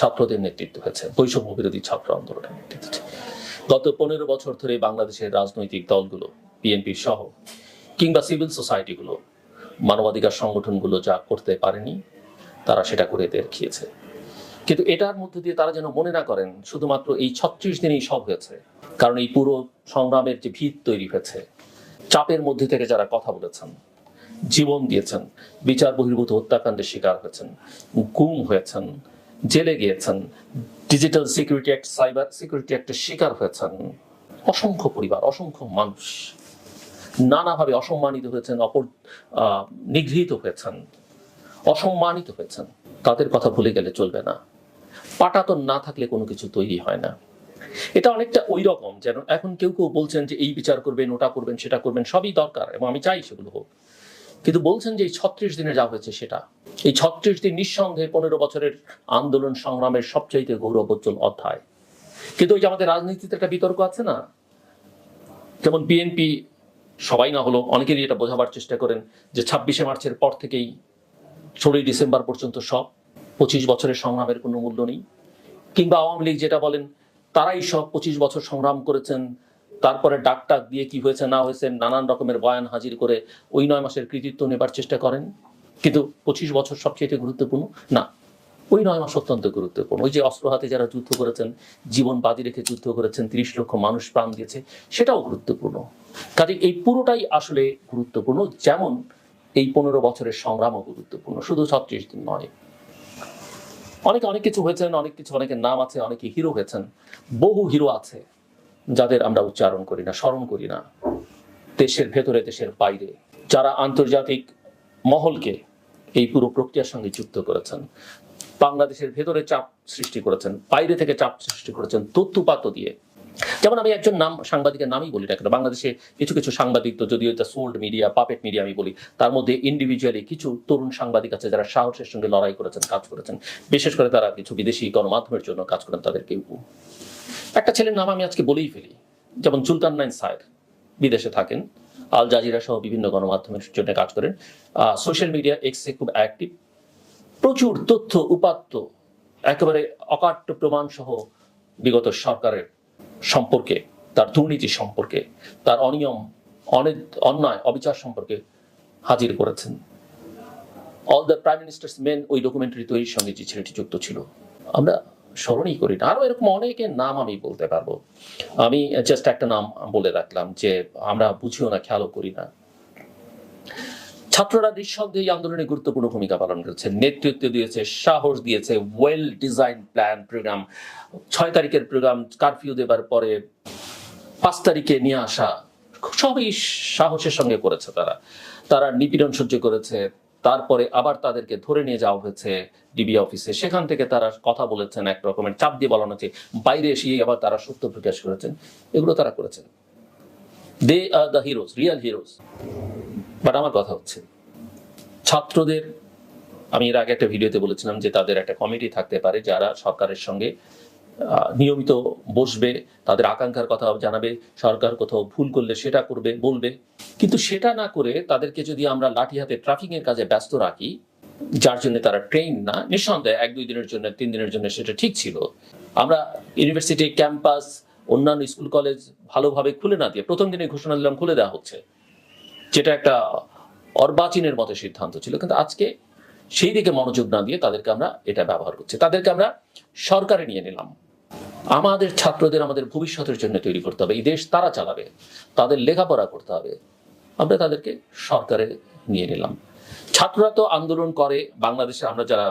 ছাত্রদের নেতৃত্ব হয়েছে। বৈষম্য বিরোধী ছাত্র আন্দোলনের নেতৃত্ব। গত পনেরো বছর ধরে বাংলাদেশের রাজনৈতিক দলগুলো, বিএনপি সহ, কিংবা সিভিল সোসাইটিগুলো, মানবাধিকার সংগঠনগুলো যা করতে পারেনি, তারা সেটা করে দেখিয়েছে কিন্তু এটার মধ্যে দিয়ে তারা যেন মনে না করেন, শুধুমাত্র এই ছত্রিশ দিনেই সব হয়েছে। কারণ এই পুরো সংগ্রামের যে ভিত তৈরি হয়েছে, চাপের মধ্যে থেকে যারা কথা বলেছেন, জীবন দিয়েছেন, বিচার বহির্ভূত হত্যাকাণ্ডের শিকার হয়েছেন, গুম হয়েছেন জেলে গিয়েছেন। Digital security act cyber security অ্যাক্টের শিকার হয়েছেন অসংখ্য পরিবার, অসংখ্য মানুষ। নানাভাবে অসম্মানিত হয়েছেন, অপর নিগৃহীত হয়েছেন, অসম্মানিত হয়েছেন। তাদের কথা ভুলে গেলে চলবে না। পাটাতন না থাকলে কোনো কিছু তৈরি হয় না। এটা অনেকটা ওই রকম যেন এখন কেউ কেউ বলছেন যে এই বিচার করবেন, ওটা করবেন, সেটা করবেন, সবই দরকার এবং আমি চাই সেগুলো হোক। কিন্তু বলছেন যে এই ছত্রিশ দিনে যা হয়েছে সেটা। এই ছত্রিশ দিন নিঃসন্দেহে পনেরো বছরের আন্দোলন সংগ্রামের সবচাইতে গৌরবোজ্জ্বল অধ্যায়। কিন্তু ওই যে আমাদের রাজনীতিতে একটা বিতর্ক আছে না? যেমন বিএনপি, সবাই না হলো অনেকেরই এটা বোঝাবার চেষ্টা করেন যে ছাব্বিশে মার্চের পর থেকেই ষোলোই ডিসেম্বর পর্যন্ত সব পঁচিশ বছরের সংগ্রামের কোনো মূল্য নেই। কিংবা আওয়ামী লীগ যেটা বলেন, তারাই সব পঁচিশ বছর সংগ্রাম করেছেন তারপরে ডাক টাক দিয়ে কি হয়েছে, না হয়েছে, নানান রকমের বয়ান হাজির করে ওই নয় মাসের কৃতিত্ব নেবার চেষ্টা করেন। কিন্তু পঁচিশ বছর সবচেয়ে গুরুত্বপূর্ণ? না। ওই নয় মাস অত্যন্ত গুরুত্বপূর্ণ। ওই যে অস্ত্র হাতে যারা যুদ্ধ করেছেন, জীবন বাজি রেখে যুদ্ধ করেছেন, তিরিশ লক্ষ মানুষ প্রাণ দিয়েছে, সেটাও গুরুত্বপূর্ণ। কাজে এই পুরোটাই আসলে গুরুত্বপূর্ণ, যেমন এই পনেরো বছরের সংগ্রামও গুরুত্বপূর্ণ, শুধু ছত্রিশ দিন নয়। অনেকে অনেক কিছু হয়েছেন, অনেক কিছু, অনেকের নাম আছে, অনেকে হিরো হয়েছেন, বহু হিরো আছে। যাদের আমরা উচ্চারণ করি না, স্মরণ করি না, দেশের ভেতরে, দেশের বাইরে, যারা আন্তর্জাতিক মহলকে এই পুরো প্রক্রিয়ার সঙ্গে যুক্ত করেছেন, বাংলাদেশের ভেতরে চাপ সৃষ্টি করেছেন, বাইরে থেকে চাপ সৃষ্টি করেছেন তথ্যপাত্র দিয়ে। যেমন আমি একজন নাম, সাংবাদিকের নামই বলি না কেন বাংলাদেশে কিছু কিছু সাংবাদিক, তো যদিও এটা সোল্ড মিডিয়া, পাপেট মিডিয়া আমি বলি, তার মধ্যে ইন্ডিভিজুয়ালি কিছু তরুণ সাংবাদিক আছে যারা সাহসের সঙ্গে লড়াই করেছেন, কাজ করেছেন। বিশেষ করে তারা কিছু বিদেশি গণমাধ্যমের জন্য কাজ করেন তাদের কেউ একটা ছেলের নাম আমি আজকে বলেই ফেলি, যেমন সুলতান নাইন সাহেব বিদেশে থাকেন। আল জাজিরা সহ বিভিন্ন গণমাধ্যমের জন্য কাজ করেন। সোশ্যাল মিডিয়া এক্সে খুব অ্যাক্টিভ প্রচুর তথ্য, উপাত্ত, একেবারে অকাট্য প্রমাণ সহ বিগত সরকারের সম্পর্কে, তার দুর্নীতি সম্পর্কে, তার অনিয়ম অনে- অন্যায়, অবিচার সম্পর্কে হাজির করেছেন। All the prime minister's men ওই ডকুমেন্টারি তৈরির সঙ্গে যে ছেলেটি যুক্ত ছিল। আমরা স্মরণই করি না। আরও এরকম অনেকের নাম আমি বলতে পারব। আমি জাস্ট একটা নাম বলে রাখলাম যে আমরা বুঝিও না, খেয়ালও করি না। ছাত্ররা নিঃসন্দেহে এই আন্দোলনে গুরুত্বপূর্ণ ভূমিকা পালন করেছে। নেতৃত্ব দিয়েছে, সাহস দিয়েছে ওয়েল ডিজাইন প্ল্যান প্রোগ্রাম ছয় তারিখের প্রোগ্রাম কারফিউ দেবার পরে পাঁচ তারিখে নিয়ে আসা সবই সাহসের সঙ্গে করেছে তারা। তারা নিপীড়ন সহ্য করেছে। তারপরে আবার তাদেরকে ধরে নিয়ে যাওয়া হয়েছে ডিবি অফিসে সেখান থেকে তারা কথা বলেছেন এক রকমের, চাপ দিয়ে বলানো হচ্ছে। বাইরে এসে আবার তারা সত্য প্রকাশ করেছেন। এগুলো তারা করেছেন। They are the heroes real heroes but আমার কথা হচ্ছে, ছাত্রদের, আমি এর আগে একটা ভিডিওতে বলেছিলাম যে তাদের একটা কমিটি থাকতে পারে যারা সরকারের সঙ্গে নিয়মিত বসবে, তাদের আকাঙ্ক্ষার কথা জানাবে, সরকার কোথাও ভুল করলে সেটা করবে, বলবে। কিন্তু সেটা না করে তাদেরকে যদি আমরা লাঠি হাতে ট্রাফিং এর কাজে ব্যস্ত রাখি, যার জন্য তারা ট্রেন না, নিঃসন্দেহে এক, দুই দিনের জন্য, তিন দিনের জন্য সেটা ঠিক ছিল। আমরা ইউনিভার্সিটি ক্যাম্পাস অন্যান্য স্কুল কলেজ ভালোভাবে খুলে না দিয়ে প্রথম দিনে ঘোষণা দিলাম, খুলে দেওয়া হচ্ছে। যেটা একটা অর্বাচীনের মতো সিদ্ধান্ত ছিল। কিন্তু আজকে সেই দিকে মনোযোগ না দিয়ে তাদেরকে আমরা এটা ব্যবহার করছি। তাদেরকে আমরা সরকারে নিয়ে নিলাম। আমাদের ছাত্রদের আমাদের ভবিষ্যতের জন্য তৈরি করতে হবে। এই দেশ তারা চালাবে, তাদের লেখাপড়া করতে হবে। আমরা তাদেরকে সরকারে নিয়ে নিলাম। ছাত্ররা তো আন্দোলন করে বাংলাদেশে আমরা যারা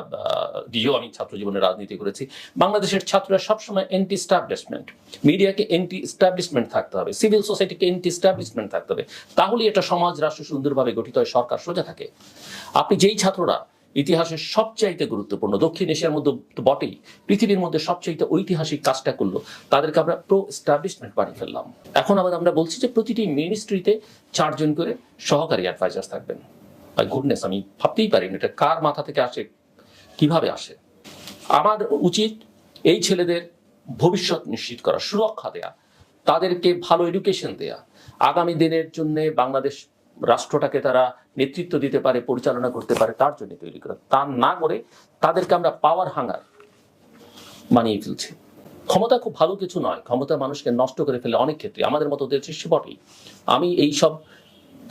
দিও আমি ছাত্র জীবনে রাজনীতি করেছি, বাংলাদেশের ছাত্ররা সবসময় এন্টি স্টাবলিশমেন্ট মিডিয়াকে এন্টি স্টাবলিশমেন্ট থাকতে হবে সিভিল সোসাইটিকে এন্টি স্টাবলিশমেন্ট থাকতে হবে। তাহলে এটা সমাজ, রাষ্ট্র সুন্দরভাবে গঠিত হয়, সরকার সোজা থাকে। আপনি যেই ছাত্ররা ইতিহাসের সবচাইতে গুরুত্বপূর্ণ, দক্ষিণ এশিয়ার মধ্যে তো বটেই, পৃথিবীর মধ্যে সবচাইতে ঐতিহাসিক কাজটা করল, তাদেরকে আমরা প্রো এস্টাবলিশমেন্ট বানিয়ে ফেললাম। এখন আবার আমরা বলছি যে প্রতিটি মিনিস্ট্রিতে চারজন করে সহকারী অ্যাডভাইজার থাকবেন। বাই গুডনেস আমি ভাবতেই পারি না এটা কার মাথা থেকে আসে, কীভাবে আসে। আমার উচিত এই ছেলেদের ভবিষ্যৎ নিশ্চিত করা, সুরক্ষা দেয়া, তাদেরকে ভালো এডুকেশন দেয়া। আগামী দিনের জন্য বাংলাদেশ রাষ্ট্রটাকে তারা নেতৃত্ব দিতে পারে, পরিচালনা করতে পারে, তার জন্য তৈরি করা। তা না করে তাদেরকে আমরা পাওয়ার হাঙ্গার মানিয়ে ফেলছে। ক্ষমতা খুব ভালো কিছু নয়। ক্ষমতা মানুষকে নষ্ট করে ফেলে অনেক ক্ষেত্রে। আমাদের মতো দেশ সে বটেই। আমি এই সব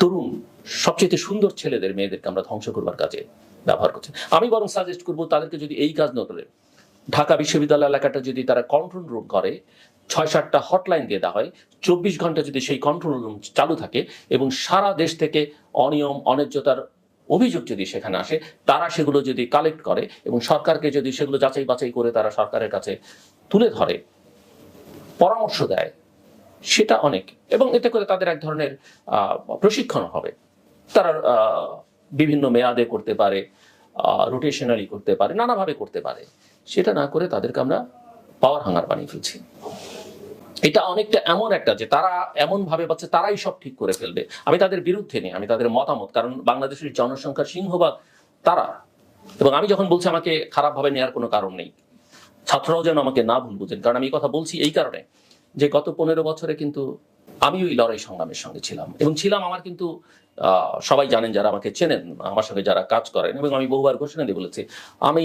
তরুণ, সবচেয়ে সুন্দর ছেলেদের, মেয়েদেরকে আমরা ধ্বংস করবার কাজে ব্যবহার করছি। আমি বরং সাজেস্ট করব, তাদেরকে যদি এই কাজ না করে, ঢাকা বিশ্ববিদ্যালয় এলাকাটা যদি তারা কন্ট্রোল রুম করে ছয় সাতটা হটলাইন দিয়ে দেওয়া হয়। চব্বিশ ঘণ্টা যদি সেই কন্ট্রোল রুম চালু থাকে এবং সারা দেশ থেকে অনিয়ম, অন্যায্যতার অভিযোগ যদি সেখানে আসে, তারা সেগুলো যদি কালেক্ট করে এবং সরকারকে যদি সেগুলো যাচাই বাছাই করে তারা সরকারের কাছে তুলে ধরে, পরামর্শ দেয়, সেটা অনেক এবং এতে করে তাদের এক ধরনের প্রশিক্ষণ হবে। তারা বিভিন্ন মেয়াদে করতে পারে রোটেশনালি করতে পারে, নানাভাবে করতে পারে। সেটা না করে তাদেরকে আমরা পাওয়ার হাঙ্গার বানিয়ে ফেলছি। এটা অনেকটা এমন একটা যে তারা এমন ভাবে পাচ্ছে, তারাই সব ঠিক করে ফেলবে। আমি তাদের বিরুদ্ধে নেই, আমি তাদের মতামত, কারণ বাংলাদেশের জনসংখ্যার সিংহভাগ তারা। এবং আমি যখন বলছি আমাকে খারাপভাবে নেওয়ার কোনো কারণ নেই, ছাত্ররাও যেন আমাকে না ভুল বুঝেন, কারণ আমি কথা বলছি এই কারণে যে গত পনেরো বছরে কিন্তু আমি ওই লড়াই সংগ্রামের সঙ্গে ছিলাম। এবং ছিলাম আমার কিন্তু সবাই জানেন যারা আমাকে চেনেন, আমার সঙ্গে যারা কাজ করেন, এবং আমি বহুবার ঘোষণা দিয়ে বলেছি, আমি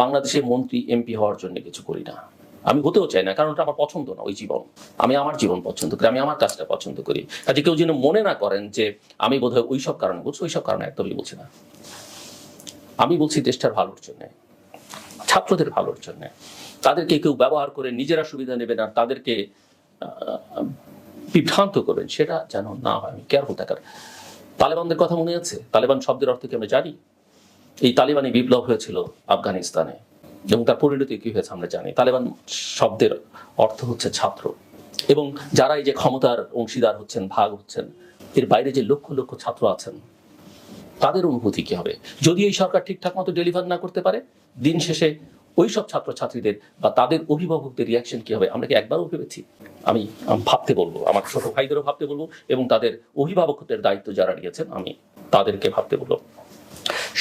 বাংলাদেশের মন্ত্রী, এমপি হওয়ার জন্য কিছু করি না। আমি হতেও চাই না, কারণ ওটা আমার পছন্দ না ওই জীবন। আমি আমার জীবন পছন্দ করি, আমি আমার কাজটা পছন্দ করি। কাজে কেউ যেন মনে না করেন যে আমি বোধহয় ওই সব কারণে বলছি, ওই সব কারণে একদমই বলছি না। আমি বলছি দেশটার ভালোর জন্য, ছাত্রদের ভালোর জন্য। তাদেরকে কেউ ব্যবহার করে নিজেরা সুবিধা নেবেন আর তাদেরকে বিভ্রান্ত করবেন, সেটা যেন না হয়। আমি কেয়ারফুল থাকার। তালেবানদের কথা মনে আছে? তালেবান শব্দের অর্থ কি আমরা জানি? এই তালিবানি বিপ্লব হয়েছিল আফগানিস্তানে। এবং তার পরিণতি কি হয়েছে আমরা জানি। তালেবান শব্দের অর্থ হচ্ছে ছাত্র। এবং যারা এই যে ক্ষমতার অংশীদার হচ্ছেন, ভাগ হচ্ছেন, এর বাইরে যে লক্ষ লক্ষ ছাত্র আছেন, তাদের অনুভূতি কি হবে? যদি এই সরকার ঠিকঠাক মতো ডেলিভার না করতে পারে, দিন শেষে ওই সব ছাত্রছাত্রীদের বা তাদের অভিভাবকদের রিয়াকশন কি হবে? আমরা কি একবারও ভেবেছি? আমি ভাবতে বলব, আমার ছোট ভাইদেরও ভাবতে বলব এবং তাদের অভিভাবকদের দায়িত্ব যারা নিয়েছেন, আমি তাদেরকে ভাবতে বলব।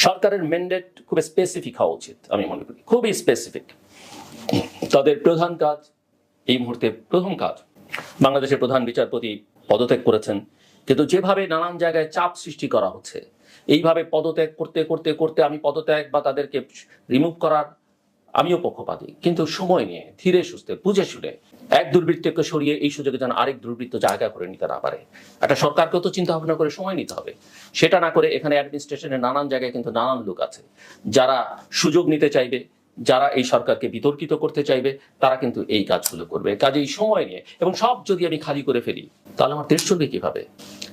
সরকারের ম্যান্ডেট খুব স্পেসিফিক হওয়া উচিত, আমি মনে করি। খুবই স্পেসিফিক তাদের প্রধান কাজ, এই মুহূর্তে প্রথম কাজ, বাংলাদেশের প্রধান বিচারপতি পদত্যাগ করেছেন। কিন্তু যেভাবে নানান জায়গায় চাপ সৃষ্টি করা হচ্ছে, এইভাবে পদত্যাগ করতে করতে করতে আমি পদত্যাগ বা তাদেরকে রিমুভ করার আমিও পক্ষপাতী। কিন্তু সময় নিয়ে ধীরে সুস্থে, বুঝে শুনে এক দুর্বৃত্তকে সরিয়ে এই সুযোগে যেন আরেক দুর্বৃত্ত জায়গা করে নিতে না পারে। একটা সরকারকেও তো চিন্তা ভাবনা করে সময় নিতে হবে। সেটা না করে এখানে অ্যাডমিনিস্ট্রেশনের নানান জায়গায় কিন্তু নানান লোক আছে। যারা সুযোগ নিতে চাইবে, যারা এই সরকারকে বিতর্কিত করতে চাইবে, তারা কিন্তু এই কাজগুলো করবে। কাজে এই সময় নিয়ে এবং সব যদি আমি খালি করে ফেলি, তাহলে আমার দেশ চলবে কীভাবে?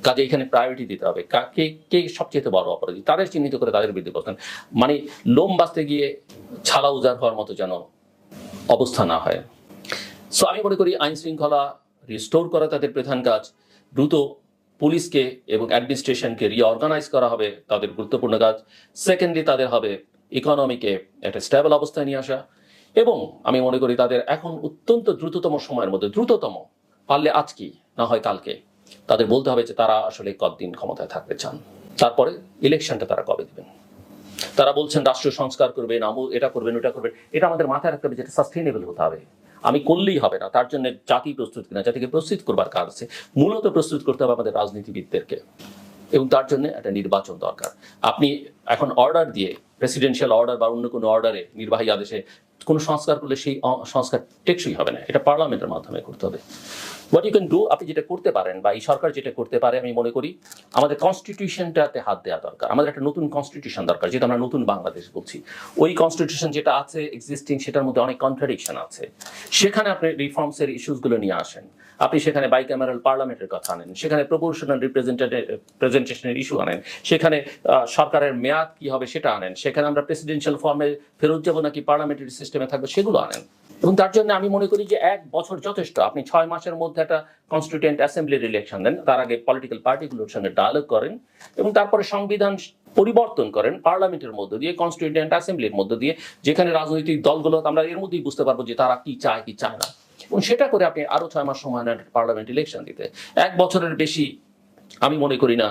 কাজে এখানে প্রায়োরিটি দিতে হবে। কাকে কে সবচেয়ে বড় অপরাধী? তাদের চিহ্নিত করে তাদের বিরুদ্ধে করতেন মানে লোম বাঁচতে গিয়ে ছালা উজাড় হওয়ার মতো যেন অবস্থা না হয়। সো আমি মনে করি আইন শৃঙ্খলা রিস্টোর করা তাদের প্রধান কাজ। দ্রুত পুলিশকে এবং অ্যাডমিনিস্ট্রেশনকে রিঅর্গানাইজ করা হবে তাদের গুরুত্বপূর্ণ কাজ। সেকেন্ডলি তাদের হবে ইকোনমিকে একটা স্টেবল অবস্থায় নিয়ে আসা। এবং আমি মনে করি তাদের এখন অত্যন্ত দ্রুততম সময়ের মধ্যে, দ্রুততম, পারলে আজকেই না হয় কালকে। তাদের বলতে হবে যে তারা আসলে কতদিন ক্ষমতায় থাকতে চান। তারপরে ইলেকশনটা তারা কবে দিবেন? তারা বলছেন রাষ্ট্র সংস্কার করবেন আমল এটা করবেন, ওটা করবেন। এটা আমাদের মাথায় রাখতে হবে যেটা সাস্টেইনেবল হতে হবে। আমি করলেই হবে না, তার জন্য জাতি প্রস্তুত কিনা, জাতিকে প্রস্তুত করবার কাজ আছে। মূলত প্রস্তুত করতে হবে আমাদের রাজনীতিবিদদেরকে। এবং তার জন্য একটা নির্বাচন দরকার। আপনি এখন অর্ডার দিয়ে প্রেসিডেন্সিয়াল অর্ডার বা অন্য কোনো অর্ডারে নির্বাহী আদেশে কোনো সংস্কার করলে সেই সংস্কার টেকসই হবে না। এটা পার্লামেন্টের মাধ্যমে করতে হবে। হোয়াট ইউ ক্যান ডু আপনি যেটা করতে পারেন বা এই সরকার যেটা করতে পারে, আমি মনে করি আমাদের কনস্টিটিউশনটাতে হাত দেওয়া দরকার। আমাদের একটা নতুন কনস্টিটিউশন দরকার যেটা আমরা নতুন বাংলাদেশ বলছি। ওই কনস্টিটিউশন যেটা আছে এক্সিস্টিং সেটার মধ্যে অনেক কন্ট্রাডিকশন আছে। সেখানে আপনি রিফর্মসের ইস্যুসগুলো নিয়ে আসেন। আপনি সেখানে বাইক্যামেরাল পার্লামেন্টের কথা আনেন, সেখানে প্রপোর্শনাল রিপ্রেজেন্টেশনের ইস্যু আনেন, সেখানে সরকারের মেয়াদ কি হবে সেটা আনেন, সেখানে আমরা প্রেসিডেন্সিয়াল ফর্মে ফেরত যাব নাকি পার্লামেন্টারি সিস্টেমে থাকবে সেগুলো আনেন। এবং তার জন্য আমি মনে করি যে এক বছর যথেষ্ট। আপনি ছয় মাসের মধ্যে একটা কনস্টিটিউয়েন্ট অ্যাসেম্বলির ইলেকশন দেন, তার আগে পলিটিক্যাল পার্টিগুলোর সঙ্গে ডায়ালগ করেন এবং তারপরে সংবিধান পরিবর্তন করেন পার্লামেন্টের মধ্য দিয়ে কনস্টিটিউয়েন্ট অ্যাসেম্বলির মধ্য দিয়ে, যেখানে রাজনৈতিক দলগুলো আমরা এর মধ্যেই বুঝতে পারব যে তারা কি চায় কি চায় না। এবং সেটা করে আপনি আরও ছয় মাস সময় নেন পার্লামেন্ট ইলেকশন দিতে। এক বছরের বেশি আমি মনে করি না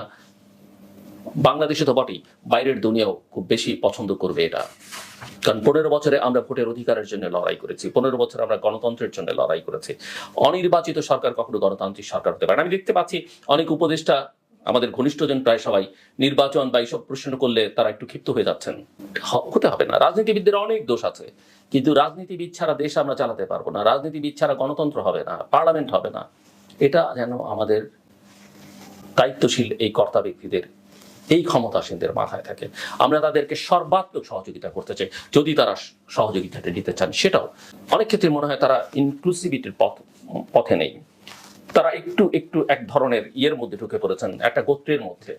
বাংলাদেশে তো বটেই, বাইরের দুনিয়াও খুব বেশি পছন্দ করবে এটা কারণ পনেরো বছরে আমরা ভোটের অধিকারের জন্য লড়াই করেছি, পনেরো বছর আমরা গণতন্ত্রের জন্য লড়াই করেছি। অনির্বাচিত সরকার কখনো গণতান্ত্রিক সরকার হতে পারে আমি দেখতে পাচ্ছি অনেক উপদেষ্টা, আমাদের ঘনিষ্ঠজন প্রায় সবাই নির্বাচন বা এইসব প্রশ্ন করলে তারা একটু ক্ষিপ্ত হয়ে যাচ্ছেন। হতে হবে না। রাজনীতিবিদদের অনেক দোষ আছে, কিন্তু রাজনীতিবিদ ছাড়া দেশ আমরা চালাতে পারব না। রাজনীতিবিদ ছাড়া গণতন্ত্র হবে না, পার্লামেন্ট হবে না। এটা যেন আমাদের দায়িত্বশীল এই কর্তা ব্যক্তিদের এই ক্ষমতাসীনদের মাথায় থাকে। আমরা তাদেরকে সর্বাত্মক সহযোগিতা করতে চাই, যদি তারা সহযোগিতাটা দিতে চান, সেটাও। অনেক ক্ষেত্রে মনে হয় তারা ইনক্লুসিভিটির পথ, পথে নেই। তারা একটু একটু এক ধরনের ইয়ের মধ্যে ঢুকে পড়েছেন, একটা গোত্রের মধ্যে।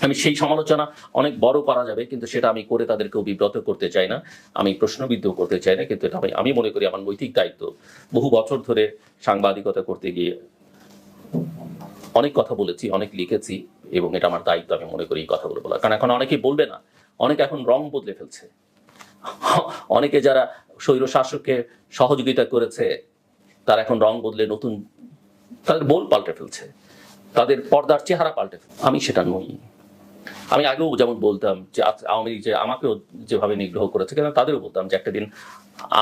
আমি সেই সমালোচনা অনেক বড় করা যাবে, কিন্তু সেটা আমি করে তাদেরকেও বিব্রত করতে চাই না। আমি প্রশ্নবিদ্ধ করতে চাই না, কিন্তু এটা আমি- আমি মনে করি আমার নৈতিক দায়িত্ব। বহু বছর ধরে সাংবাদিকতা করতে গিয়ে অনেক কথা বলেছি, অনেক লিখেছি। এবং এটা আমার দায়িত্ব, আমি মনে করি এই কথাগুলো বলা কারণ এখন অনেকেই বলবে না, অনেকে এখন রং বদলে ফেলছে। অনেকে যারা স্বৈর শাসককে সহযোগিতা করেছে, তারা এখন রং বদলে নতুন, তাদের বোল পাল্টে ফেলছে, তাদের পর্দার চেহারা পাল্টে ফেলছে। আমি সেটা নই। আমি আগেও যেমন বলতাম যে আওয়ামী লীগ যে আমাকেও যেভাবে নিগ্রহ করেছে, কেন তাদেরও বলতাম যে একটা দিন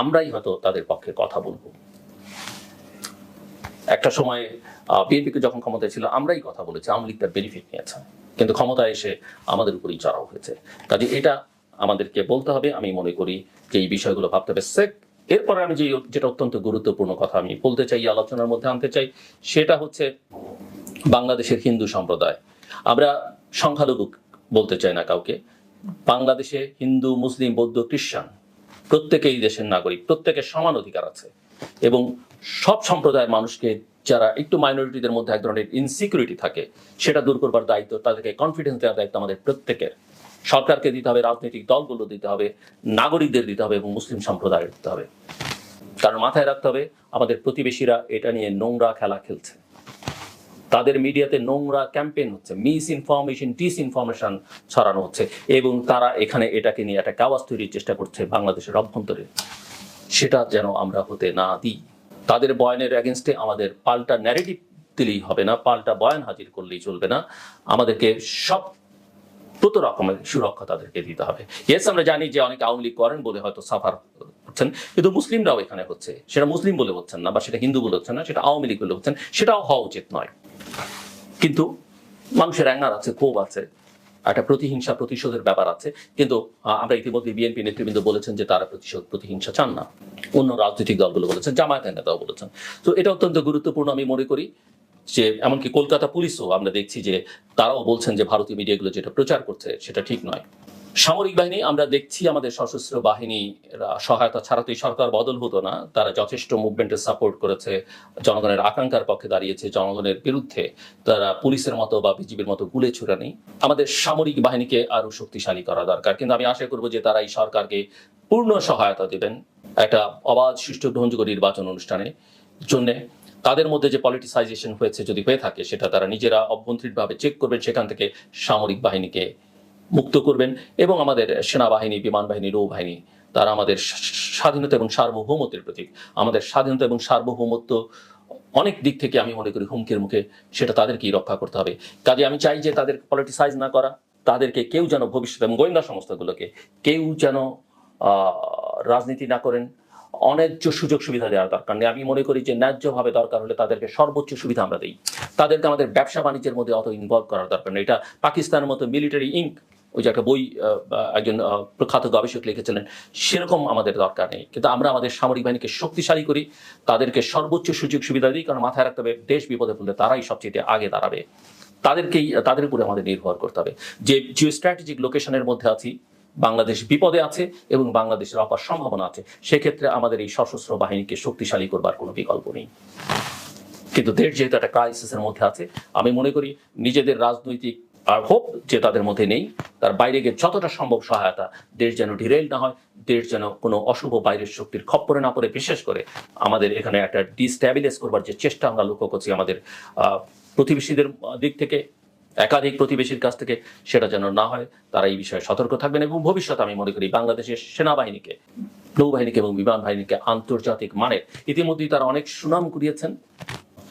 আমরাই হয়তো তাদের পক্ষে কথা বলব। একটা সময় বিএনপিকে যখন ক্ষমতায় ছিল, আমরাই কথা বলেছি, আওয়ামী লীগ তার বেনিফিট নিয়েছে। কিন্তু ক্ষমতায় এসে আমাদের উপরই চড়াও হয়েছে। কাজে এটা আমাদেরকে বলতে হবে, আমি মনে করি যে এই বিষয়গুলো ভাবতে হবে। সেক, এরপরে আমি যে, যেটা অত্যন্ত গুরুত্বপূর্ণ কথা আমি বলতে চাই আলোচনার মধ্যে আনতে চাই, সেটা হচ্ছে বাংলাদেশের হিন্দু সম্প্রদায়। আমরা সংখ্যালঘু বলতে চাই না কাউকে। বাংলাদেশে হিন্দু, মুসলিম, বৌদ্ধ, খ্রিস্টান, প্রত্যেকেই দেশের নাগরিক, প্রত্যেকের সমান অধিকার আছে। এবং সব সম্প্রদায়ের মানুষকে, যারা একটু মাইনরিটিদের মধ্যে এক ধরনের ইনসিকিউরিটি থাকে, সেটা দূর করবার দায়িত্ব তাদেরকে কনফিডেন্স দেওয়ার দায়িত্ব আমাদের প্রত্যেকের। সরকারকে দিতে হবে, রাজনৈতিক দলগুলো দিতে হবে, নাগরিকদের দিতে হবে এবং মুসলিম সম্প্রদায়ের দিতে হবে। কারণ মাথায় রাখতে হবে, আমাদের প্রতিবেশীরা এটা নিয়ে নোংরা খেলা খেলছে। তাদের মিডিয়াতে নোংরা ক্যাম্পেইন হচ্ছে মিস ইনফরমেশন ডিস ইনফরমেশন ছড়ানো হচ্ছে এবং তারা এখানে এটাকে নিয়ে একটা কাওয়াজ তৈরির চেষ্টা করছে বাংলাদেশের অভ্যন্তরে। সেটা যেন আমরা হতে না দিই। তাদের বয়ানের অ্যাগেনস্টে আমাদের পাল্টা ন্যারেটিভ দিলেই হবে না, পাল্টা বয়ান হাজির করলেই চলবে না। আমাদেরকে সব কত রকমের সুরক্ষা তাদেরকে দিতে হবে। ইয়েস আমরা জানি যে অনেক আওয়ামী লীগ করেন বলে হয়তো সাফার হচ্ছেন কিন্তু মুসলিমরাও এখানে হচ্ছে। সেটা মুসলিম বলে হচ্ছেন না বা সেটা হিন্দু বলে হচ্ছেন না, সেটা আওয়ামী লীগ বলে হচ্ছেন, সেটাও হওয়া উচিত নয়। কিন্তু মানুষের অ্যাঙ্গার আছে, ক্ষোভ আছে। একটা প্রতিহিংসা প্রতিশোধের ব্যাপার আছে। কিন্তু আমরা ইতিমধ্যে বিএনপি নেতৃবৃন্দ বলেছেন যে তারা প্রতিশোধ, প্রতিহিংসা চান না। অন্য রাজনৈতিক দলগুলো বলেছেন জামায়াতের নেতাও বলেছেন। তো এটা অত্যন্ত গুরুত্বপূর্ণ আমি মনে করি যে, এমনকি কলকাতা পুলিশও আমরা দেখছি যে তারাও বলছেন যে ভারতীয় মিডিয়াগুলো যেটা প্রচার করছে সেটা ঠিক নয়। সামরিক বাহিনী, আমরা দেখছি আমাদের সশস্ত্র বাহিনী সহায়তা ছাড়া তো সরকার বদল হতো না। তারা যথেষ্ট মুভমেন্টের সাপোর্ট করেছে, জনগণের আকাঙ্ক্ষার পক্ষে দাঁড়িয়েছে, জনগণের বিরুদ্ধে। তারা পুলিশের মতো বা বিজিবির মতো গুলে ছুড়ে নেই আমাদের সামরিক বাহিনীকে আরও শক্তিশালী করা দরকার। কিন্তু আমি আশা করব যে তারা এই সরকারকে পূর্ণ সহায়তা দেবেন একটা অবাধ, সুষ্ঠু, গ্রহণযোগ্য নির্বাচন অনুষ্ঠানে জন্য। তাদের মধ্যে যে পলিটিসাইজেশন হয়েছে, যদি হয়ে থাকে, সেটা তারা নিজেরা অভ্যন্তরীণভাবে চেক করবেন। সেখান থেকে সামরিক বাহিনীকে মুক্ত করবেন এবং আমাদের সেনাবাহিনী বিমান বাহিনী নৌবাহিনী, তারা আমাদের স্বাধীনতা এবং সার্বভৌমত্বের প্রতীক। আমাদের স্বাধীনতা এবং সার্বভৌমত্ব অনেক দিক থেকে আমি মনে করি হুমকির মুখে, সেটা তাদেরকেই রক্ষা করতে হবে। কাজে আমি চাই যে তাদের পলিটিসাইজ না করা, তাদেরকে কেউ যেন ভবিষ্যতে এবং গোয়েন্দা সংস্থাগুলোকে কেউ যেন রাজনীতি না করেন। অন্যায্য সুযোগ সুবিধা দেওয়ার দরকার নেই। আমি মনে করি যে ন্যায্যভাবে দরকার হলে তাদেরকে সর্বোচ্চ সুবিধা আমরা দিই। তাদেরকে আমাদের ব্যবসা বাণিজ্যের মধ্যে অত ইনভলভ করার দরকার নেই। এটা পাকিস্তানের মতো মিলিটারি ইঙ্ক ওই যে একটা বই একজন প্রখ্যাত গবেষক লিখেছিলেন, সেরকম আমাদের দরকার নেই। কিন্তু আমরা আমাদের সামরিক বাহিনীকে শক্তিশালী করি, তাদেরকে সর্বোচ্চ সুযোগ সুবিধা দিই, কারণ মাথায় রাখতে হবে, দেশ বিপদে পড়লে তারাই সবচেয়ে আগে দাঁড়াবে। তাদেরকেই, তাদের উপরে আমাদের নির্ভর করতে হবে। যে জিও স্ট্র্যাটেজিক লোকেশনের মধ্যে আছি বাংলাদেশ বিপদে আছে এবং বাংলাদেশের অপার সম্ভাবনা আছে। সেক্ষেত্রে আমাদের এই সশস্ত্র বাহিনীকে শক্তিশালী করবার কোনো বিকল্প নেই। কিন্তু দেশ যেহেতু একটা ক্রাইসিসের মধ্যে আছে, আমি মনে করি নিজেদের রাজনৈতিক আর হোপ যে তাদের মধ্যে নেই, তার বাইরে গিয়ে যতটা সম্ভব সহায়তা, দেশ যেন ডিরেল না হয়, দেশ যেন কোনো অশুভ বাইরের শক্তির খপ্পরে না পড়ে। বিশেষ করে আমাদের এখানে একটা ডিস্ট্যাবিলাইজ করবার যে চেষ্টা আমরা লক্ষ্য করছি আমাদের প্রতিবেশীদের দিক থেকে একাধিক প্রতিবেশীর কাছ থেকে সেটা যেন না হয়, তারা এই বিষয়ে সতর্ক থাকবেন এবং ভবিষ্যতে আমি মনে করি বাংলাদেশের সেনাবাহিনীকে, নৌবাহিনীকে এবং বিমান বাহিনীকে আন্তর্জাতিক মানের ইতিমধ্যেই তারা অনেক সুনাম কুড়িয়েছেন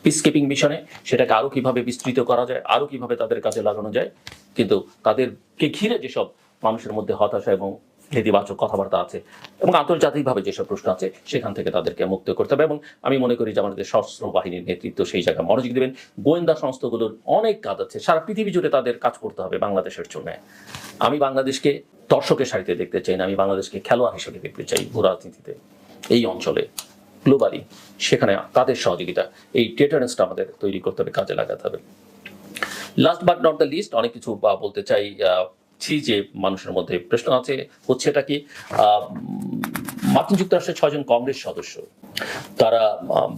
পিসকিপিং মিশনে সেটাকে আরও কীভাবে বিস্তৃত করা যায়, আরও কীভাবে তাদের কাজে লাগানো যায়, কিন্তু তাদেরকে ঘিরে যেসব মানুষের মধ্যে হতাশা এবং নেতিবাচক কথাবার্তা আছে এবং আন্তর্জাতিকভাবে যেসব প্রশ্ন আছে, সেখান থেকে তাদেরকে মুক্ত করতে হবে এবং আমি মনে করি যে আমাদের সশস্ত্র বাহিনীর নেতৃত্ব সেই জায়গায় মনোযোগ দেবেন। গোয়েন্দা সংস্থাগুলোর অনেক কাজ আছে, সারা পৃথিবী জুড়ে তাদের কাজ করতে হবে বাংলাদেশের জন্য। আমি বাংলাদেশকে দর্শকের সারিতে দেখতে চাই না, আমি বাংলাদেশকে খেলোয়াড় হিসেবে দেখতে চাই ভূ রাজনীতিতে, এই অঞ্চলে গ্লোবালি সেখানে তাদের সহযোগিতা, এই টেটারেন্সটা আমাদের তৈরি করতে হবে, কাজে লাগাতে হবে। Last but not the least অনেক কিছু বলতে চাই আহ, ছি যে মানুষের মধ্যে প্রশ্ন আছে হচ্ছে এটা কি মার্কিন যুক্তরাষ্ট্রের ছয়জন কংগ্রেস সদস্য তারা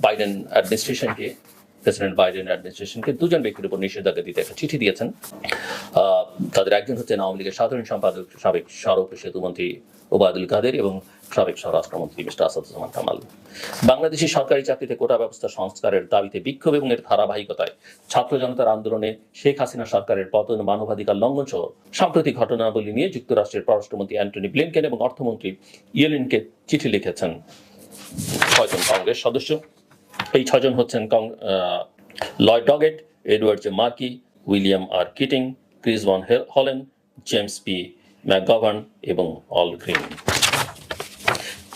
বাইডেন অ্যাডমিনিস্ট্রেশনকে প্রেসিডেন্ট বাইডেন অ্যাডমিনিস্ট্রেশনকে দুজন ব্যক্তির উপর নিষেধাজ্ঞা দিতে একটা চিঠি দিয়েছেন। তাদের একজন হচ্ছেন আওয়ামী লীগের সাধারণ সম্পাদক সাবেক সড়ক সেতুমন্ত্রী ওবায়দুল কাদের এবং সাবেক স্বরাষ্ট্রমন্ত্রী মিস্টার আসাদুজ্জামান কামাল। বাংলাদেশি সরকারি চাকরিতে কোটা ব্যবস্থা সংস্কারের দাবিতে বিক্ষোভ এবং এর ধারাবাহিকতায় ছাত্র জনতার আন্দোলনে শেখ হাসিনা সরকারের পতন, মানবাধিকার লঙ্ঘন সহ সাম্প্রতিক ঘটনাবলী নিয়ে যুক্তরাষ্ট্রের পররাষ্ট্রমন্ত্রী অ্যান্টনি ব্লিনকেন এবং অর্থমন্ত্রী ইয়েলিনকে চিঠি লিখেছেন। ছয়জন কংগ্রেস সদস্য। এই ছজন হচ্ছেন Lloyd Doggett, Edward J Markey, William R Keating, Chris Van হেল- হলেন, জেমস পি ম্যাকগভার্ন এবং অল গ্রিন।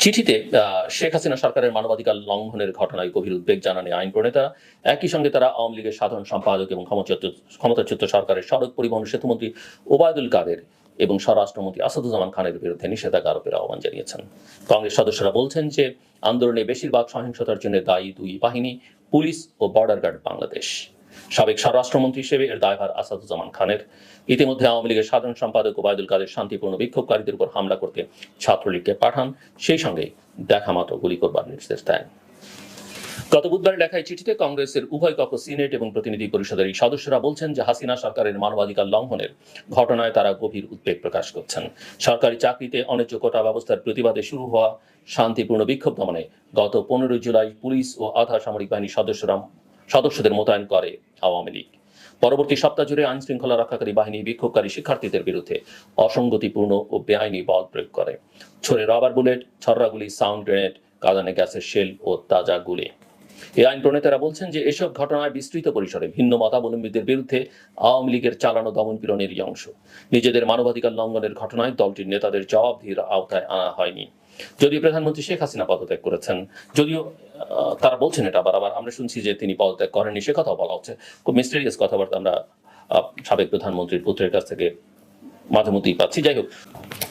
চিঠিতে শেখ হাসিনা সরকারের মানবাধিকার লঙ্ঘনের ঘটনায় গভীর উদ্বেগ জানান আইন প্রণেতা। একই সঙ্গে তারা আওয়ামী লীগের সাধারণ সম্পাদক এবং ক্ষমতাচ্যুত সরকারের সড়ক পরিবহন সেতুমন্ত্রী ওবায়দুল কাদের এবং স্বরাষ্ট্রমন্ত্রী আসাদুজ্জামান খানের বিরুদ্ধে নিষেধাজ্ঞা আরোপের আহ্বান জানিয়েছেন। কংগ্রেস সদস্যরা বলছেন যে, আন্দোলনে বেশিরভাগ সহিংসতার জন্য দায়ী দুই বাহিনী, পুলিশ ও বর্ডার গার্ড বাংলাদেশ। সাবেক স্বরাষ্ট্রমন্ত্রী হিসেবে এর দায়ভার আসাদুজ্জামান খানের। ইতিমধ্যে আওয়ামী লীগের সাধারণ সম্পাদক ওবায়দুল কাদের শান্তিপূর্ণ বিক্ষোভকারীদের উপর হামলা করতে ছাত্রলীগকে পাঠান, সেই সঙ্গে দেখা মাত্র গুলি করবার নির্দেশ দেন। গত বুধবার লেখা এই চিঠিতে কংগ্রেসের উভয় কক্ষ, সিনেট এবং প্রতিনিধি পরিষদের এই সদস্যরা বলছেন যে হাসিনা সরকারের মানবাধিকার লঙ্ঘনের ঘটনায় তারা গভীর উদ্বেগ প্রকাশ করছেন। সরকারি চাকরিতে অন্যায্য কোটা ব্যবস্থার প্রতিবাদে শুরু হওয়া শান্তিপূর্ণ বিক্ষোভ দমনে গত পনেরোই জুলাই পুলিশ ও আধা সামরিক বাহিনীর সদস্যরা সদস্যদের মোতায়েন করে আওয়ামী লীগ। পরবর্তী সপ্তাহ জুড়ে আইন শৃঙ্খলা রক্ষাকারী বাহিনী বিক্ষোভকারী শিক্ষার্থীদের বিরুদ্ধে অসঙ্গতিপূর্ণ ও বেআইনি বল প্রয়োগ করে। ছড়ে রাবার বুলেট ছড়রাগুলি সাউন্ড গ্রেনেড কাদানে গ্যাসের শেল ও তাজা গুলি। এই আইন প্রণেতারা বলছেন যে এসব ঘটনায় বিস্তৃত পরিসরে ভিন্ন মতাবলম্বীদের বিরুদ্ধে আওয়ামী লীগের চালানো দমন পীড়নেরই অংশ। নিজেদের মানবাধিকার লঙ্ঘনের ঘটনায় দলটির নেতাদের জবাবদিহির আওতায় আনা হয়নি। যদিও প্রধানমন্ত্রী শেখ হাসিনা পদত্যাগ করেছেন, যদিও তারা বলছেন এটা, আবার আবার আমরা শুনছি যে তিনি পদত্যাগ করেননি, সে কথাও বলা হচ্ছে। খুব মিস্টেরিয়াস কথাবার্তা আমরা সাবেক প্রধানমন্ত্রীর পুত্রের কাছ থেকে মাঝে মধ্যেই পাচ্ছি। যাই হোক,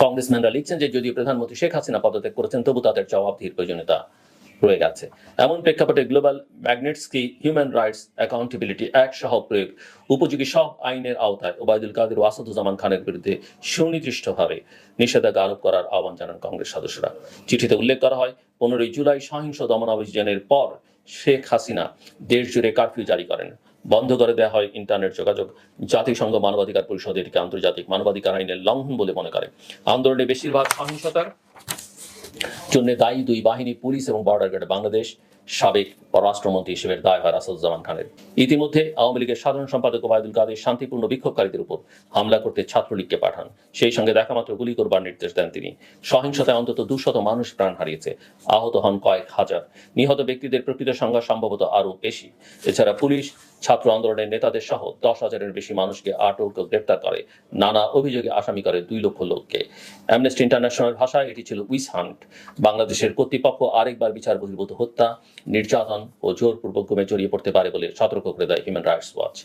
কংগ্রেসম্যানরা লিখছেন যে, যদিও প্রধানমন্ত্রী শেখ হাসিনা পদত্যাগ করেছেন, তবু তাদের জবাবদিহির প্রয়োজনীয়তা রয়ে গেছে। এমন প্রেক্ষাপটে global Magnitsky human rights accountability act সহ প্রয়োগ উপযোগী সব আইনের আওতায় ওবায়দুল কাদের ও আসাদুজ্জামান খানের বিরুদ্ধে সুনির্দিষ্টভাবে নিষেধাজ্ঞা আরোপ করার আহ্বান জানান কংগ্রেস সদস্যরা। চিঠিতে উল্লেখ করা হয়, পনেরোই জুলাই সহিংস দমন অভিযানের পর শেখ হাসিনা দেশ জুড়ে কারফিউ জারি করেন। বন্ধ করে দেওয়া হয় ইন্টারনেট যোগাযোগ। জাতিসংঘ মানবাধিকার পরিষদ এটিকে আন্তর্জাতিক মানবাধিকার আইনের লঙ্ঘন বলে মনে করে। আন্দোলনে বেশিরভাগ সহিংসতার জন্য দায়ী দুই বাহিনী পুলিশ এবং বর্ডার গার্ড বাংলাদেশ। সাবেক পররাষ্ট্রমন্ত্রী হিসেবে দায়ভার আসাদুজ্জামান খানের। ইতিমধ্যে আওয়ামী লীগের সাধারণ সম্পাদক ওবায়দুল কাদের শান্তিপূর্ণ বিক্ষোভকারীদের উপর হামলা করতে ছাত্রলীগকে পাঠান। সেই সঙ্গে দেখামাত্র গুলি করবার নির্দেশ দেন তিনি। সহিংসতায় অন্তত দুশত মানুষ প্রাণ হারিয়েছে। আহত হন কয়েক হাজার। নিহত ব্যক্তিদের প্রকৃত সংখ্যা সম্ভবত আরও বেশি। এছাড়া পুলিশ, ছাত্র আন্দোলনের নেতাদের সহ দশ হাজারের বেশি মানুষকে আটক ও গ্রেপ্তার করে। নানা অভিযোগে আসামি করে দুই লক্ষ লোককে। অ্যামনেস্টি ইন্টারন্যাশনাল ভাষায় এটি ছিল উইস হান্ট। বাংলাদেশের কর্তৃপক্ষ আরেকবার বিচার বহির্ভূত হত্যা নির্যাতন ও জোরপূর্বক গুমে জড়িয়ে পড়তে পারে বলে সতর্ক করে দেয় হিউম্যান রাইটস ওয়াচ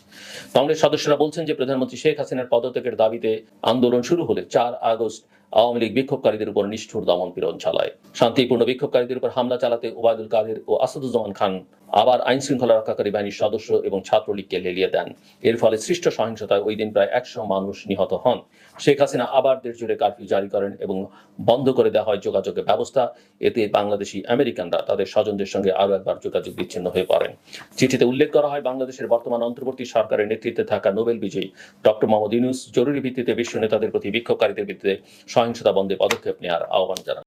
কংগ্রেস সদস্যরা বলছেন যে প্রধানমন্ত্রী শেখ হাসিনার পদত্যাগের দাবিতে আন্দোলন শুরু হলে চার আগস্ট আওয়ামী লীগ বিক্ষোভকারীদের উপর নিষ্ঠুর দমন পীড়ন চালায়। শান্তিপূর্ণ বিক্ষোভকারীদের উপর হামলা চালাতে ওবায়দুল কাদের ও আসাদুজ্জামান খান আবার আইন শৃঙ্খলা রক্ষাকারী বাহিনীর সদস্য এবং ছাত্রলীগকে লেলিয়ে দেন। এর ফলে সৃষ্ট সহিংসতায় ওই দিন প্রায় একশো মানুষ নিহত হন। শেখ হাসিনা আবার দেশ জুড়ে কারফিউ জারি করেন এবং বন্ধ করে দেওয়া হয় যোগাযোগের ব্যবস্থা। এতে বাংলাদেশি আমেরিকানরা তাদের স্বজনদের সঙ্গে আরও একবার যোগাযোগ বিচ্ছিন্ন হয়ে পড়েন। চিঠিতে উল্লেখ করা হয়, বাংলাদেশের বর্তমান অন্তর্বর্তী সরকারের নেতৃত্বে থাকা নোবেল বিজয়ী ডক্টর মোহাম্মদ ইউনুস জরুরি ভিত্তিতে বিশ্ব নেতাদের প্রতি বিক্ষোভকারীদের বিরুদ্ধে সহিংসতা বন্ধে পদক্ষেপ নেওয়ার আহ্বান জানান।